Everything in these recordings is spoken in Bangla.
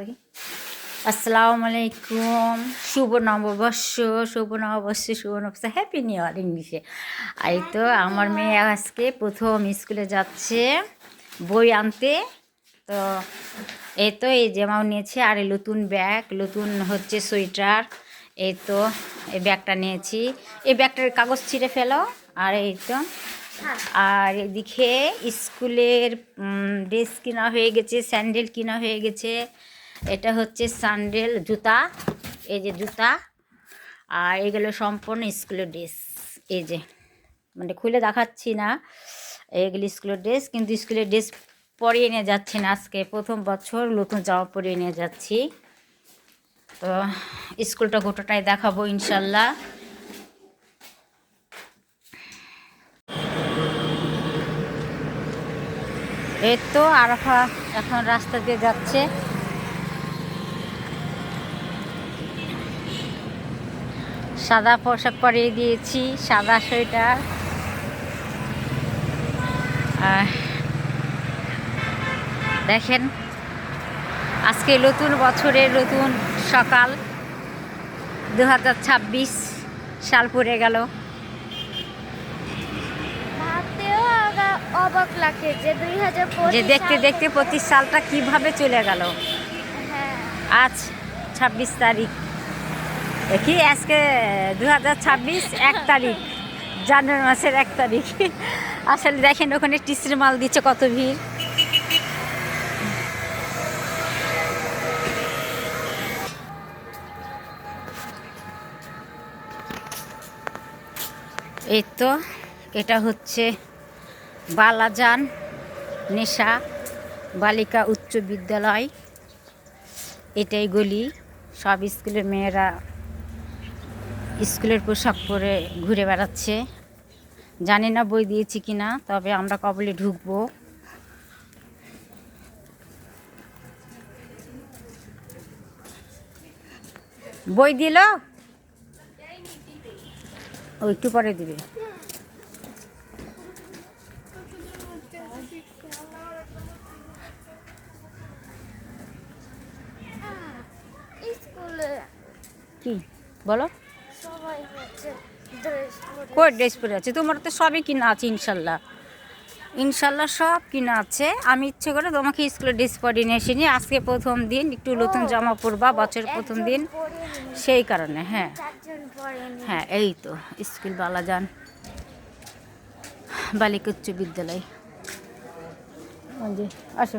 দেখি। আসসালামু আলাইকুম শুভ নববর্ষ শুভ নববর্ষ শুভ নববর্ষ। হ্যাপি নিউ ইয়ার ইংলিশে। এই তো আমার মেয়ে আজকে প্রথম স্কুলে যাচ্ছে বই আনতে। তো এই তো এই জামাও নিয়েছে আর এই নতুন ব্যাগ, নতুন হচ্ছে সোয়েটার। এই তো এই ব্যাগটা নিয়েছি। এই ব্যাগটার কাগজ ছিঁড়ে ফেলো। আর এই তো আর এদিকে স্কুলের ড্রেস কিনা হয়ে গেছে, স্যান্ডেল কিনা হয়ে গেছে। এটা হচ্ছে স্যান্ডেল, জুতা, এই যে জুতা, আর এগুলো সম্পূর্ণ স্কুলের ড্রেস, এই যে। মানে খুলে দেখাচ্ছি না, এগুলি স্কুলের ড্রেস, কিন্তু স্কুলের ড্রেস পরিয়ে নিয়ে যাচ্ছি না আজকে, প্রথম বছর নতুন জামা পরিয়ে নিয়ে যাচ্ছি। তো স্কুলটা গোটাটাই দেখাবো ইনশাল্লাহ। এই তো আরাফা এখন রাস্তা দিয়ে যাচ্ছে। সাদা পোশাক পরিয়ে দিয়েছি সাদা সোয়েটার। দেখেন আজকে নতুন বছরের নতুন সকাল। দু হাজার ছাব্বিশ সাল পড়ে গেল। অবাক লাগে যে দুই যে দেখতে দেখতে প্রতি সালটা কীভাবে চলে গেল। হ্যাঁ। আজ ছাব্বিশ তারিখ। কি আজকে দু এক তারিখ। জানুয়ারি মাসের এক তারিখ। আসলে দেখেন, ওখানে টিসির মাল দিচ্ছে, কত ভিড়। এই তো, এটা হচ্ছে বালাজান নেশা বালিকা উচ্চ বিদ্যালয়। এটাই গলি। সব স্কুলের মেয়েরা স্কুলের পোশাক পরে ঘুরে বেড়াচ্ছে। জানি না বই দিয়েছি কি না তবে আমরা কবলে ঢুকবো। বই দিল? ও একটু পরে দিবে। কি? বলো সবাই হচ্ছে ড্রেস পরে কই ড্রেস পরে আছে? তোমার তো সবই কিনা আছে ইনশাল্লাহ। ইনশাল্লাহ সব কিনা আছে। আমি ইচ্ছে করে তোমাকে স্কুলে ড্রেস পরিয়ে নিয়ে এসেছি আজকে প্রথম দিন একটু নতুন জামা পরবা বছরের প্রথম দিন। সেই কারণে হ্যাঁ। হ্যাঁ এই তো স্কুল বালাজান বালিকা উচ্চ বিদ্যালয়। আসো।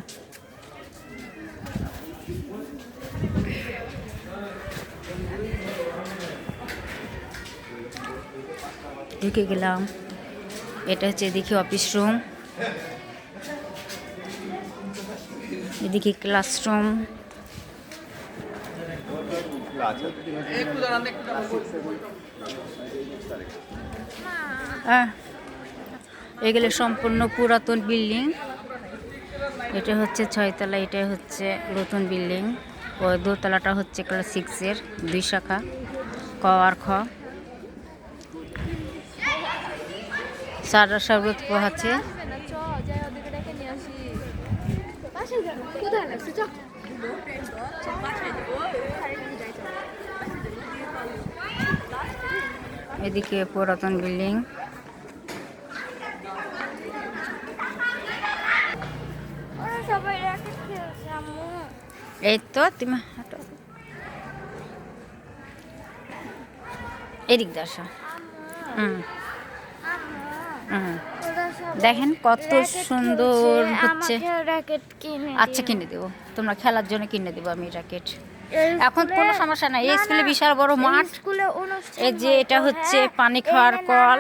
ঢুকে গেলাম। এটা হচ্ছে এদিকে অফিস রুম এদিকে ক্লাসরুম এগুলো সম্পূর্ণ পুরাতন বিল্ডিং এটা হচ্ছে ছয়তলা, এটা হচ্ছে নতুন বিল্ডিং ও দোতলাটা হচ্ছে ক্লাস সিক্সের দুই শাখা। ক আর খ। সারা শরবত পোহাচ্ছে। কোথায় লাগছে চ এদিকে পুরাতন বিল্ডিং। এই তো তুমি, হাঁটো। এদিক আসো। হুম। দেখেন কত সুন্দর হচ্ছে। আচ্ছা কিনে দেবো। তোমরা খেলার জন্য কিনে দেবো আমি র্যাকেট। এখন কোনো সমস্যা নাই। এই স্কুলে বিশাল বড় মাঠ। এই যে এটা হচ্ছে হ্যাঁ। পানি খাওয়ার কল।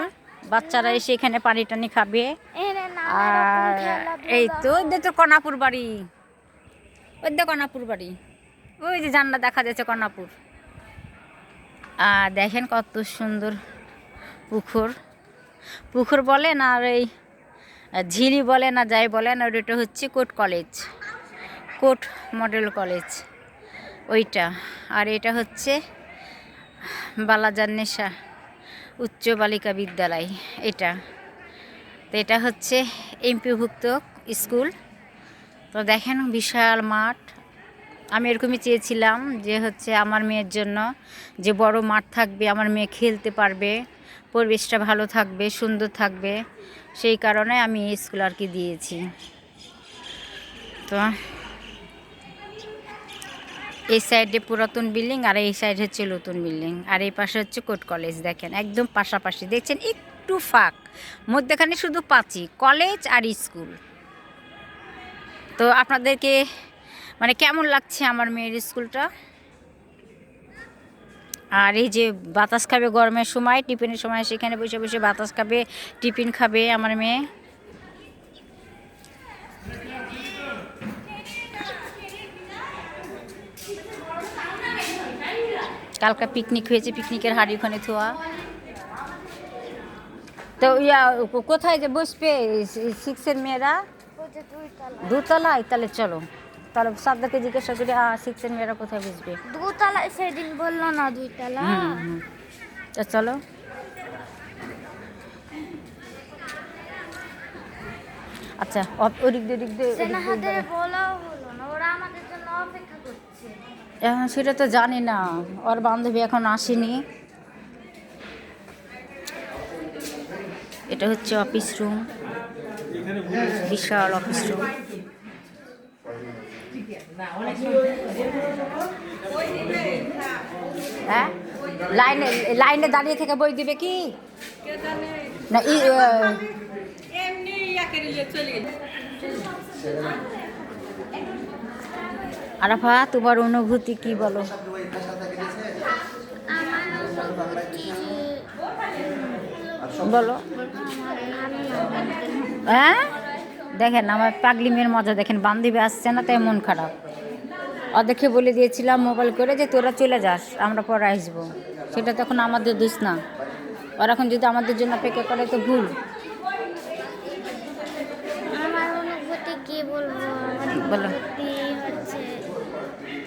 বাচ্চারা এসে এখানে পানি টানি খাবে। আর এই তো হয়। তো কনাপুর বাড়ি। ওই যে কনাপুর বাড়ি। ওই যে জানলা দেখা যাচ্ছে কনাপুর আর দেখেন কত সুন্দর পুকুর। পুকুর বলেন আর এই ঝিলি বলেন আর যাই বলেন আর ওইটা হচ্ছে court college, court model college, ওইটা। আর এটা হচ্ছে বালাজার নেশা উচ্চ বালিকা বিদ্যালয়, এটা। তো এটা হচ্ছে এমপিভুক্ত স্কুল। তো দেখেন, বিশাল মাঠ। আমি এরকমই চেয়েছিলাম যে হচ্ছে আমার মেয়ের জন্য যে বড় মাঠ থাকবে, আমার মেয়ে খেলতে পারবে, পরিবেশটা ভালো থাকবে, সুন্দর থাকবে, সেই কারণে আমি এই স্কুল আর কি দিয়েছি। তো এই সাইডে পুরাতন বিল্ডিং আর এই সাইড হচ্ছে নতুন বিল্ডিং আর এই পাশে হচ্ছে কোট কলেজ দেখেন, একদম পাশাপাশি। দেখছেন, একটু ফাঁক, মধ্যেখানে শুধু পাঁচি কলেজ আর স্কুল তো আপনাদেরকে মানে কেমন লাগছে আমার মেয়ের স্কুলটা? আর এই যে বাতাস খাবে গরমের সময়, টিফিনের সময় সেখানে বসে বসে বাতাস খাবে, টিফিন খাবে আমার মেয়ে। কালকা পিকনিক হয়েছে পিকনিকের হাড়ি ওখানে থোয়া তো ইয়া, কোথায় যে বসবে? সিক্সের মেয়েরা? দুতলায়? তাহলে চলো। তাহলে সাদ্দাকে জিজ্ঞাসা করি আ সিক্সের মেয়েরা কোথায় বসবে? দুতলা সেদিন বলল না দুইতলা। হুম। চলো। আচ্ছা ওদিক দিয়ে ওদিক দিয়ে এখন সেটা তো জানি না ওর বান্ধবী এখন আসেনি। এটা হচ্ছে অফিস রুম বিশাল অফিস রুম হ্যাঁ? লাইনে লাইনে দাঁড়িয়ে থেকে বই দিবে কি? না, ই আরাফা, তোমার অনুভূতি কি বলো? বলো। হ্যাঁ? দেখেন আমার পাগলিমের মজা দেখেন বান্ধবী আসছে না তাই মন খারাপ। ওদেরকে বলে দিয়েছিলাম মোবাইল করে যে তোরা চলে যাস আমরা পরে আসব। সেটা তখন আমাদের দোষ না। ওরা এখন যদি আমাদের জন্য অপেক্ষা করে তো ভুল। আমার অনুভূতি কি বলব? বলো। অনুভূতি হচ্ছে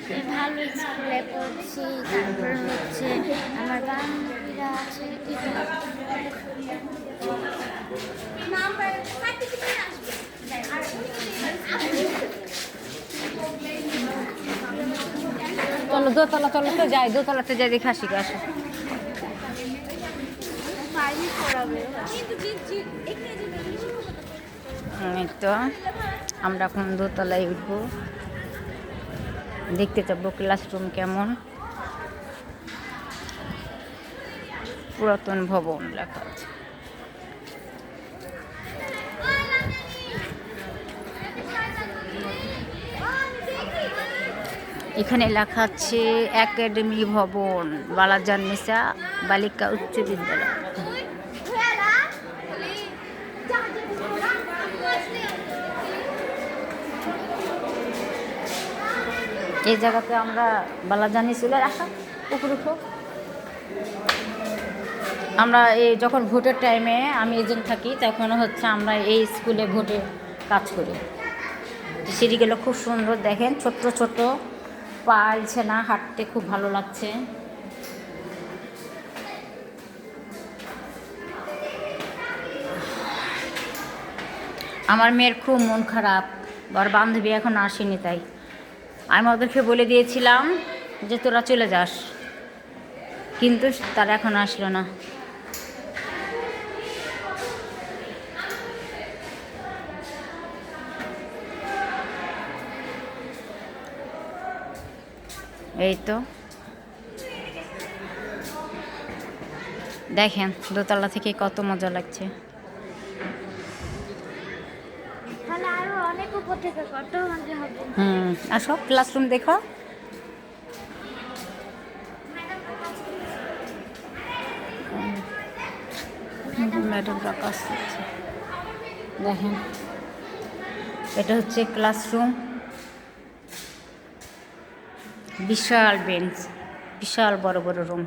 যে ভালো স্কুলে পড়ছি তারপর হচ্ছে আমার বান্ধবীরা আছে চলো দোতলা চলো তো যাই, দোতলাতে যাই, দেখে আসি আসো। তো, আমরা এখন দোতলায় উঠবো। দেখতে যাব ক্লাসরুম কেমন। পুরাতন ভবন লেখা আছে। এখানে লেখা আছে একাডেমি ভবন, বালাজান নিসা বালিকা উচ্চ বিদ্যালয়। এই জায়গাতে আমরা বালাজানি চলে আসা, উপর আমরা এই যখন ভোটের টাইমে আমি এজেন্ট থাকি, তখন হচ্ছে আমরা এই স্কুলে ভোটে কাজ করি। সিঁড়িগুলো খুব সুন্দর, দেখেন, ছোট্ট ছোট্ট। পাইছে না, হাঁটতে খুব ভালো লাগছে। আমার মেয়ের খুব মন খারাপ, ওর বান্ধবী এখন আসেনি তাই। আমি ওদেরকে বলে দিয়েছিলাম যে তোরা চলে যাস, কিন্তু তারা এখন আসলো না। এই তো দেখেন দোতলা থেকে কত মজা লাগছে। হুম আসো ক্লাসরুম দেখো। ম্যাডামরা কাজ করছে। দেখেন এটা হচ্ছে ক্লাসরুম বিশাল বেঞ্চ বিশাল বড় বড় রুম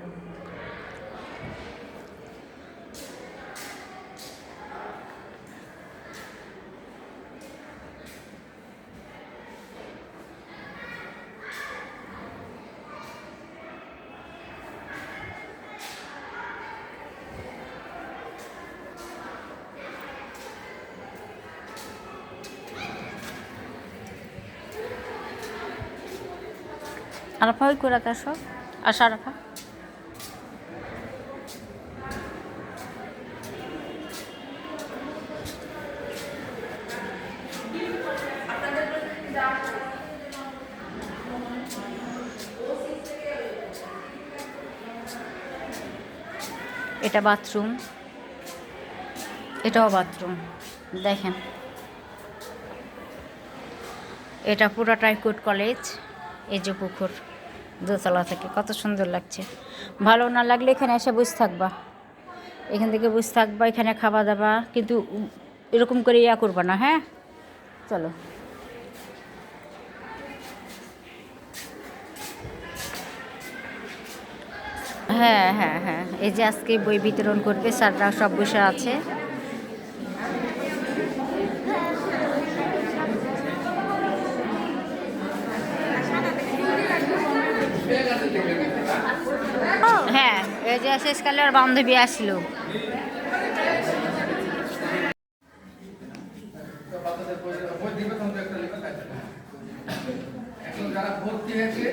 আরাফা ওই করে আসো আসো এটা বাথরুম। এটাও বাথরুম। দেখেন। এটা পুরোটাই কোট কলেজ, এই যে পুকুর। দোতলা থেকে, কত সুন্দর লাগছে। ভালো না লাগলে এখানে এসে বসে থাকবা। এখান থেকে বসে থাকবা, এখানে খাওয়া দাওয়া, কিন্তু এরকম করে ইয়া করবা না হ্যাঁ? চলো। হ্যাঁ হ্যাঁ হ্যাঁ। এই যে আজকে বই বিতরণ করবে, স্যাররা সব বসে আছে হ্যাঁ এই যে শেষকালে ওর বান্ধবী আসলো। যারা ভর্তি হয়েছে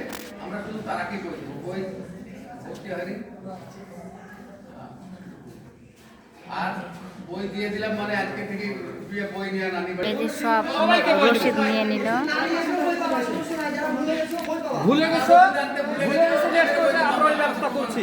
আমরা শুধু তারাকে করে দেবো ভর্তি হয়নি আর বই দিয়ে দিলাম মানে আজকে থেকে বই নিয়ে নানি সব রসিদ নিয়ে নিল। ভুলে গেছো? ভুলে গেছো আমরা ব্যবস্থা করছি?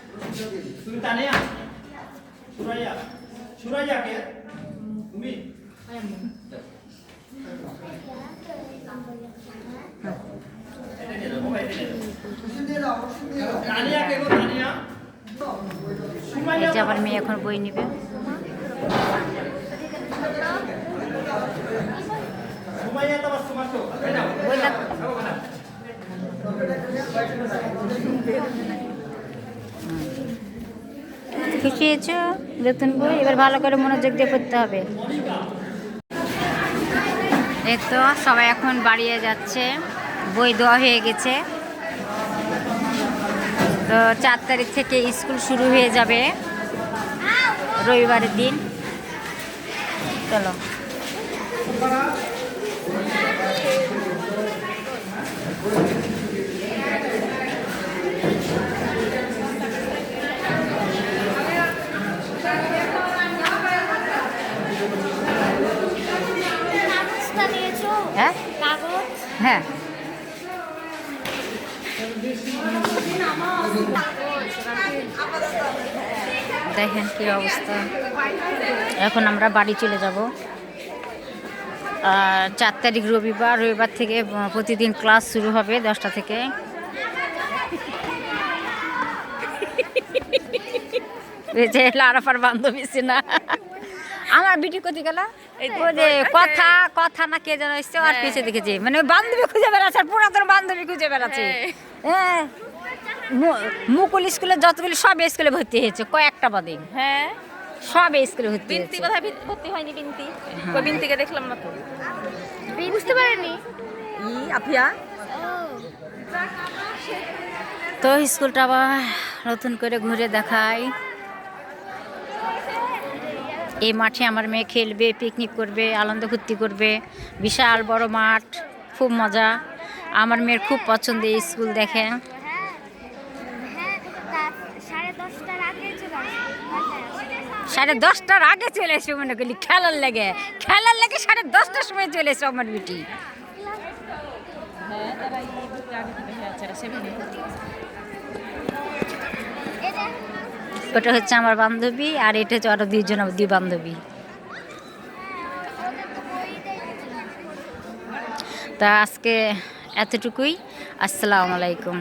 তুমি তানিয়া সুরাইয়া সুরাইয়া কে? তুমি? আমার মেয়ে এখন বই নিবে। সুমাইয়া হয়েছো নতুন বই, এবার ভালো করে মনোযোগ দিয়ে পড়তে হবে। এই তো সবাই এখন বাড়িয়ে যাচ্ছে, বই দেওয়া হয়ে গেছে। তো চার তারিখ থেকে স্কুল শুরু হয়ে যাবে, রবিবারের দিন। চলো কাগজটা নিয়েছো হ্যাঁ কাগজ হ্যাঁ দেখেন কি অবস্থা? এখন আমরা বাড়ি চলে যাব। আর চার তারিখ রবিবার রবিবার থেকে প্রতিদিন ক্লাস শুরু হবে দশটা থেকে। যে লারাফার বান্ধবী না আমার বিটি কোথায় গেল? যে কথা কথা না কে যেন এসছে আর পিছিয়ে দেখেছি। মানে বান্ধবী খুঁজে বেড়াচ্ছে আর পুরাতন বান্ধবী খুঁজে বেড়াচ্ছে। হ্যাঁ। মু- মুকুল স্কুলে যতগুলি সব স্কুলে ভর্তি হয়েছে কয়েকটা বাদে। হ্যাঁ। সব স্কুলে ভর্তি বিনতি বোধহয় ভর্তি হয়নি বিনতি। ওই বিনতিকে দেখলাম না তো। বুঝতে পারিনি। ই আফিয়া? তো স্কুলটা আবার নতুন করে ঘুরে দেখাই। এই মাঠে আমার মেয়ে খেলবে পিকনিক করবে আনন্দ ফুর্তি করবে। বিশাল বড় মাঠ খুব মজা। আমার মেয়ের খুব পছন্দ এই স্কুল হ্যাঁ তা সাড়ে দশটার আগে চলে এসে মনে করি খেলার লেগে। খেলার লেগে সাড়ে দশটার সময় চলে এসে আমার বিটি ওটা হচ্ছে আমার বান্ধবী আর এটা হচ্ছে আরও দুইজন দুই বান্ধবী। তা আজকে এতটুকুই। আসসালামু আলাইকুম।